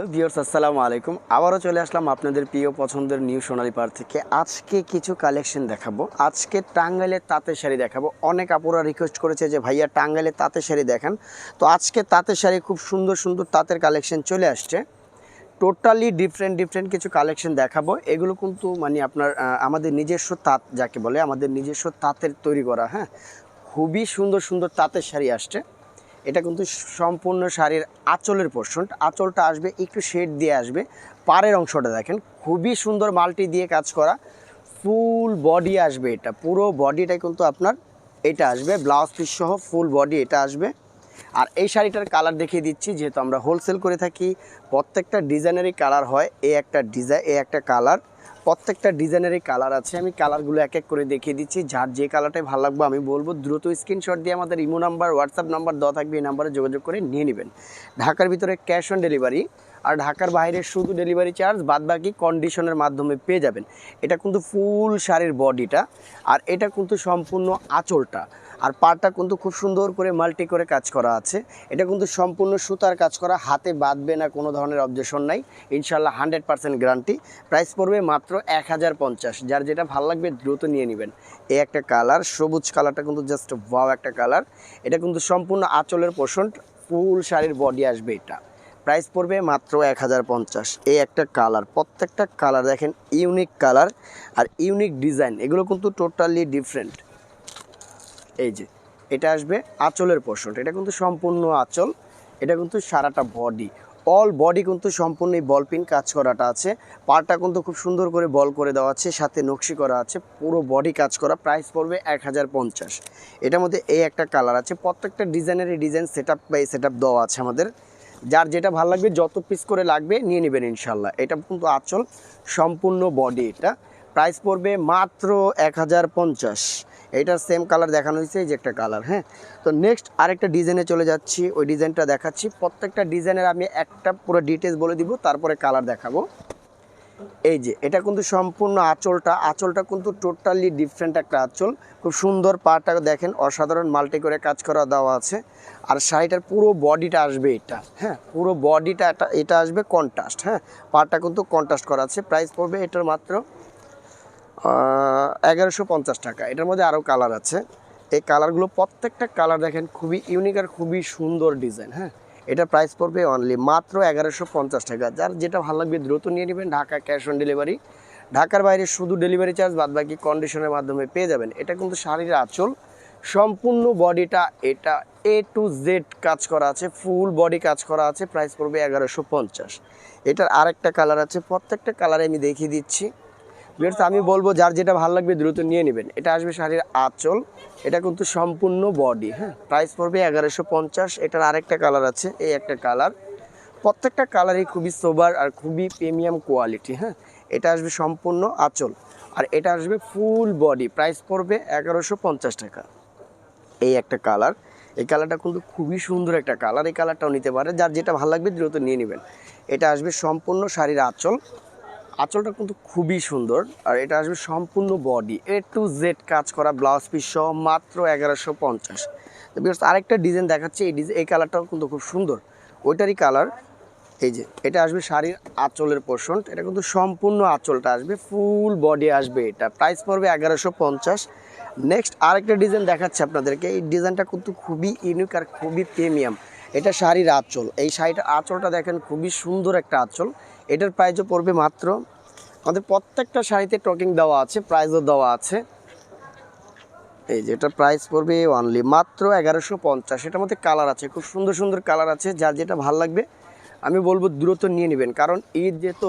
Hello viewers, আসসালামু আলাইকুম। আবারও চলে আসলাম আপনাদের প্রিয় পছন্দের নিউ সোনালী পার থেকে। আজকে কিছু কালেকশন দেখাবো। আজকে টাঙ্গাইলের তাঁতের শাড়ি দেখাবো। অনেক আপুরা রিকোয়েস্ট করেছে যে, ভাইয়া টাঙ্গাইলের তাঁতের শাড়ি দেখান। তো আজকে তাঁতের শাড়ি খুব সুন্দর সুন্দর তাঁতের কালেকশন চলে আসছে। টোটালি ডিফারেন্ট ডিফারেন্ট কিছু কালেকশন দেখাবো। এগুলো কিন্তু মানে আপনার আমাদের নিজস্ব তাঁত যাকে বলে, আমাদের নিজস্ব তাঁতের তৈরি করা হ্যাঁ? খুবই সুন্দর সুন্দর তাঁতের শাড়ি আসছে। এটা কিন্তু সম্পূর্ণ শাড়ির আঁচলের পোর্শন আঁচলটা আসবে, একটু শেড দিয়ে আসবে। পাড়ের অংশটা দেখেন, খুবই সুন্দর মাল্টি দিয়ে কাজ করা। ফুল বডি আসবে এটা, পুরো বডিটাই কিন্তু আপনার এটা আসবে ব্লাউজ পিস সহ ফুল বডি এটা আসবে। আর এই শাড়িটার কালার দেখিয়ে দিচ্ছি, যেহেতু আমরা হোলসেল করে থাকি, প্রত্যেকটা ডিজাইনেরই কালার হয়, এ একটা ডিজাইন এ একটা কালার প্রত্যেকটা ডিজাইনেরই কালার আছে। আমি কালারগুলো এক এক করে দেখিয়ে দিচ্ছি। যার যে কালারটাই ভালো লাগবে আমি বলব, দ্রুত স্ক্রিনশট দিয়ে আমাদের ইমো নাম্বার হোয়াটসঅ্যাপ নাম্বার দেওয়া থাকবে, এই নাম্বারে যোগাযোগ করে নিয়ে নেবেন। ঢাকার ভিতরে ক্যাশ অন ডেলিভারি আর ঢাকার বাইরে শুধু ডেলিভারি চার্জ বাদ বাকি কন্ডিশনের মাধ্যমে পেয়ে যাবেন। এটা কিন্তু ফুল শাড়ির বডিটা আর এটা কিন্তু সম্পূর্ণ আঁচলটা। আর পাড়টা কিন্তু খুব সুন্দর করে মাল্টি করে কাজ করা আছে। এটা কিন্তু সম্পূর্ণ সুতার কাজ করা, হাতে বাঁধবে না কোনো ধরনের অবজেকশন নাই। ইনশাল্লাহ হান্ড্রেড পার্সেন্ট গ্যারান্টি। প্রাইস পড়বে মাত্র এক হাজার পঞ্চাশ। যার যেটা ভালো লাগবে দ্রুত নিয়ে নেবেন। এই একটা কালার, সবুজ কালারটা কিন্তু জাস্ট ওয়াও একটা কালার। এটা কিন্তু সম্পূর্ণ আঁচলের পোষণ, ফুল শাড়ির বডি আসবে এটা। প্রাইস পড়বে মাত্র এক হাজার পঞ্চাশ। এই একটা কালার, প্রত্যেকটা কালার দেখেন, ইউনিক কালার আর ইউনিক ডিজাইন। এগুলো কিন্তু টোটালি ডিফারেন্ট এই যে, এটা আসবে আঁচলের পোর্শন এটা কিন্তু সম্পূর্ণ আঁচল, এটা কিন্তু সারাটা বডি অল বডি কিন্তু সম্পূর্ণ এই বল পিন কাজ করাটা আছে। পাটা কিন্তু খুব সুন্দর করে বল করে দেওয়া আছে, সাথে নকশি করা আছে, পুরো বডি কাজ করা প্রাইস পড়বে এক হাজার পঞ্চাশ। এটার মধ্যে এই একটা কালার আছে, প্রত্যেকটা ডিজাইনের এই design set up by set up দেওয়া আছে আমাদের। যার যেটা ভালো লাগবে, যত পিস করে লাগবে, নিয়ে নেবেন ইনশাল্লাহ এটা কিন্তু আচল, সম্পূর্ণ বডি এটা। প্রাইস পড়বে মাত্র এক হাজার পঞ্চাশ। এইটার সেম কালার দেখানো হয়েছে, এই যে একটা কালার হ্যাঁ? তো নেক্সট আরেকটা ডিজাইনে চলে যাচ্ছি, ওই ডিজাইনটা দেখাচ্ছি। প্রত্যেকটা ডিজাইনের আমি একটা পুরো ডিটেলস বলে দিব, তারপরে কালার দেখাবো। এই যে, এটা কিন্তু সম্পূর্ণ আঁচলটা আঁচলটা কিন্তু টোটালি ডিফারেন্ট একটা আঁচল। খুব সুন্দর পাটা দেখেন, অসাধারণ মাল্টি করে কাজ করা দেওয়া আছে। আর শাড়িটার পুরো বডিটা আসবে এটা হ্যাঁ? পুরো বডিটা এটা এটা আসবে কন্ট্রাস্ট হ্যাঁ? পাটা কিন্তু কন্ট্রাস্ট করা আছে। প্রাইস পড়বে এটার মাত্র এগারোশো পঞ্চাশ টাকা। এটার মধ্যে আরও কালার আছে। এই কালারগুলো প্রত্যেকটা কালার দেখেন, খুবই ইউনিক আর খুবই সুন্দর ডিজাইন হ্যাঁ? এটা প্রাইস পড়বে অনলি মাত্র এগারোশো পঞ্চাশ টাকা। যার যেটা ভালো লাগবে দ্রুত নিয়ে নেবেন, ঢাকা ক্যাশ অন ডেলিভারি ঢাকার বাইরে শুধু ডেলিভারি চার্জ বাদ বাকি কন্ডিশনের মাধ্যমে পেয়ে যাবেন। এটা কিন্তু শাড়ির আঁচল। সম্পূর্ণ বডিটা এটা এ টু জেড কাজ করা আছে ফুল বডি কাজ করা আছে প্রাইস পড়বে এগারোশো পঞ্চাশ। এটার আরেকটা কালার আছে, প্রত্যেকটা কালারে আমি দেখিয়ে দিচ্ছি। ভিউয়ার্স আমি বলব যার যেটা ভালো লাগবে দ্রুত নিয়ে নেবেন। এটা আসবে শাড়ির আঁচল। এটা কিন্তু সম্পূর্ণ বডি হ্যাঁ? প্রাইস পড়বে এগারোশো পঞ্চাশ। এটার আরেকটা কালার আছে, এই একটা কালার প্রত্যেকটা কালারই খুবই সোবার আর খুবই প্রিমিয়াম কোয়ালিটি হ্যাঁ? এটা আসবে সম্পূর্ণ আঁচল। আর এটা আসবে ফুল বডি প্রাইস পড়বে এগারোশো পঞ্চাশ টাকা। এই একটা কালার এই কালারটা কিন্তু খুবই সুন্দর একটা কালার এই কালারটাও নিতে পারে যার যেটা ভালো লাগবে দ্রুত নিয়ে নেবেন। এটা আসবে সম্পূর্ণ শাড়ির আঁচল। আঁচলটা কিন্তু খুবই সুন্দর, আর এটা আসবে সম্পূর্ণ বডি এ টু জেড কাজ করা ব্লাউজ পিস সহ মাত্র এগারোশো পঞ্চাশ। বিকজ আরেকটা ডিজাইন দেখাচ্ছে, এই ডিজাইন এই কালারটাও কিন্তু খুব সুন্দর। ওইটারই কালার এই যে, এটা আসবে শাড়ির আঁচলের পোর্শন এটা কিন্তু সম্পূর্ণ আঁচলটা আসবে ফুল বডি আসবে এটা। প্রাইস পড়বে এগারোশো পঞ্চাশ। নেক্সট আরেকটা ডিজাইন দেখাচ্ছে আপনাদেরকে, এই ডিজাইনটা কিন্তু খুবই ইউনিক আর খুবই প্রিমিয়াম এটা শাড়ির আঁচল। এই শাড়িটার আঁচলটা দেখেন খুবই সুন্দর একটা আঁচল। এটার প্রাইজও পড়বে মাত্র আমাদের প্রত্যেকটা শাড়িতে টকিং দেওয়া আছে প্রাইজও দেওয়া আছে। এই যে এটা প্রাইস পড়বে অনলি মাত্র এগারোশো পঞ্চাশ। এটার মধ্যে কালার আছে, খুব সুন্দর সুন্দর কালার আছে, যার যেটা ভালো লাগবে আমি বলব দ্রুত নিয়ে নেবেন। কারণ ঈদ যেহেতু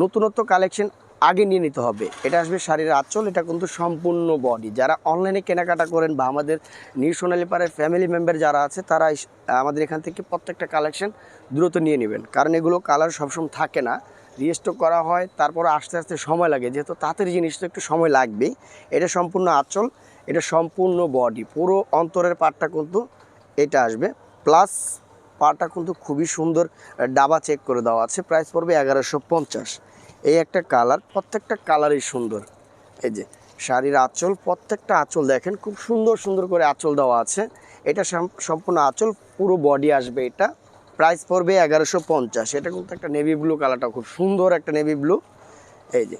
নতুনত্ব কালেকশন আগে নিয়ে নিতে হবে। এটা আসবে শাড়ির আঁচল, এটা কিন্তু সম্পূর্ণ বডি যারা অনলাইনে কেনাকাটা করেন বা আমাদের নিউ সোনালী ফ্যামিলি মেম্বার যারা আছে, তারা আমাদের এখান থেকে প্রত্যেকটা কালেকশন দ্রুত নিয়ে নেবেন। কারণ এগুলো কালার সবসময় থাকে না। রিস্টক করা হয়, তারপর আস্তে আস্তে সময় লাগে। যেহেতু তাঁতের জিনিস তো একটু সময় লাগবেই। এটা সম্পূর্ণ আঁচল, এটা সম্পূর্ণ বডি পুরো অন্তরের পাটটা কিন্তু এটা আসবে। প্লাস পাটা কিন্তু খুবই সুন্দর ডাবা চেক করে দেওয়া আছে। প্রাইস পড়বে এগারোশো পঞ্চাশ। এই একটা কালার, প্রত্যেকটা কালারই সুন্দর। এই যে, শাড়ির আঁচল, প্রত্যেকটা আঁচল দেখেন, খুব সুন্দর সুন্দর করে আঁচল দেওয়া আছে। এটা সম- সম্পূর্ণ আঁচল, পুরো বডি আসবে এটা। প্রাইস পড়বে এগারোশো পঞ্চাশ। এটা কিন্তু একটা নেভি ব্লু কালারটা খুব সুন্দর একটা নেভি ব্লু এই যে,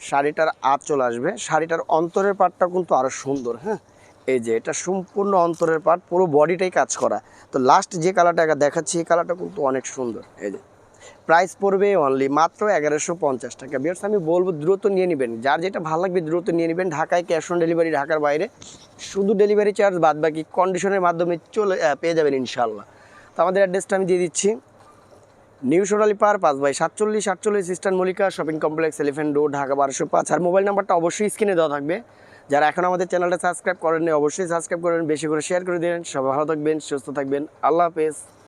শাড়িটার আঁচল আসবে। শাড়িটার অন্তরের পাটটা কিন্তু আরও সুন্দর হ্যাঁ? এই যে, এটা সম্পূর্ণ অন্তরের পাট পুরো বডিটাই কাজ করা। তো লাস্ট যে কালারটা দেখাচ্ছি, এই কালারটা কিন্তু অনেক সুন্দর। এই যে প্রাইস পড়বে অনলি মাত্র এগারোশো পঞ্চাশ টাকা। বিয়ার্স আমি বলব দ্রুত নিয়ে নেবেন। যার যেটা ভালো লাগবে দ্রুত নিয়ে নেবেন। ঢাকায় ক্যাশ অন ডেলিভারি ঢাকার বাইরে। শুধু ডেলিভারি চার্জ বাদ বাকি কন্ডিশনের মাধ্যমে চলে পেয়ে যাবেন ইনশাল্লাহ তো আমাদের অ্যাড্রেসটা আমি দিয়ে দিচ্ছি। নিউ সোনালী পার, পাঁচ বাই সাতচল্লিশ, আটচল্লিশ Eastern Mallika shopping complex Elephant Road Dhaka বারোশো পাঁচ। আর মোবাইল নাম্বারটা অবশ্যই স্ক্রিনে দেওয়া থাকবে। যারা এখন আমাদের চ্যানেলটা সাবস্ক্রাইব করেননি, অবশ্যই সাবস্ক্রাইব করেন। বেশি করে শেয়ার করে দেবেন। সবাই ভালো থাকবেন, সুস্থ থাকবেন। আল্লাহ হাফেজ।